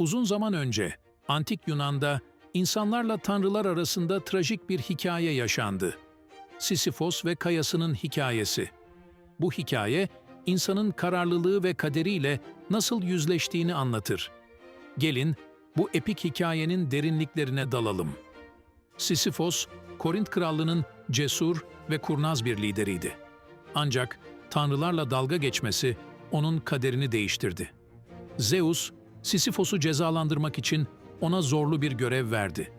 Uzun zaman önce antik Yunan'da insanlarla tanrılar arasında trajik bir hikaye yaşandı. Sisyphos ve kayasının hikayesi. Bu hikaye insanın kararlılığı ve kaderiyle nasıl yüzleştiğini anlatır. Gelin bu epik hikayenin derinliklerine dalalım. Sisyphos, Korint krallığının cesur ve kurnaz bir lideriydi. Ancak tanrılarla dalga geçmesi onun kaderini değiştirdi. Zeus, Sisyphos'u cezalandırmak için ona zorlu bir görev verdi.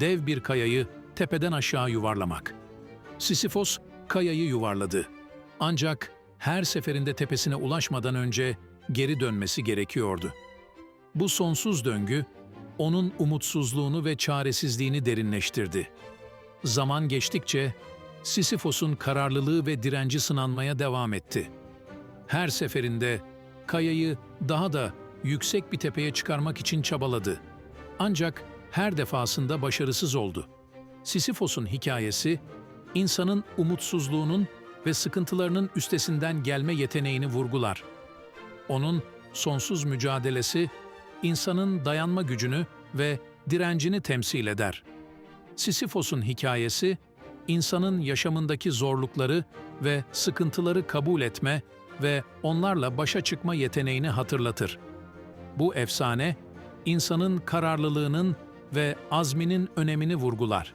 Dev bir kayayı tepeden aşağı yuvarlamak. Sisyphos kayayı yuvarladı. Ancak her seferinde tepesine ulaşmadan önce geri dönmesi gerekiyordu. Bu sonsuz döngü onun umutsuzluğunu ve çaresizliğini derinleştirdi. Zaman geçtikçe Sisyphos'un kararlılığı ve direnci sınanmaya devam etti. Her seferinde kayayı daha da yüksek bir tepeye çıkarmak için çabaladı. Ancak her defasında başarısız oldu. Sisyphos'un hikayesi, insanın umutsuzluğunun ve sıkıntılarının üstesinden gelme yeteneğini vurgular. Onun sonsuz mücadelesi, insanın dayanma gücünü ve direncini temsil eder. Sisyphos'un hikayesi, insanın yaşamındaki zorlukları ve sıkıntıları kabul etme ve onlarla başa çıkma yeteneğini hatırlatır. Bu efsane, insanın kararlılığının ve azminin önemini vurgular.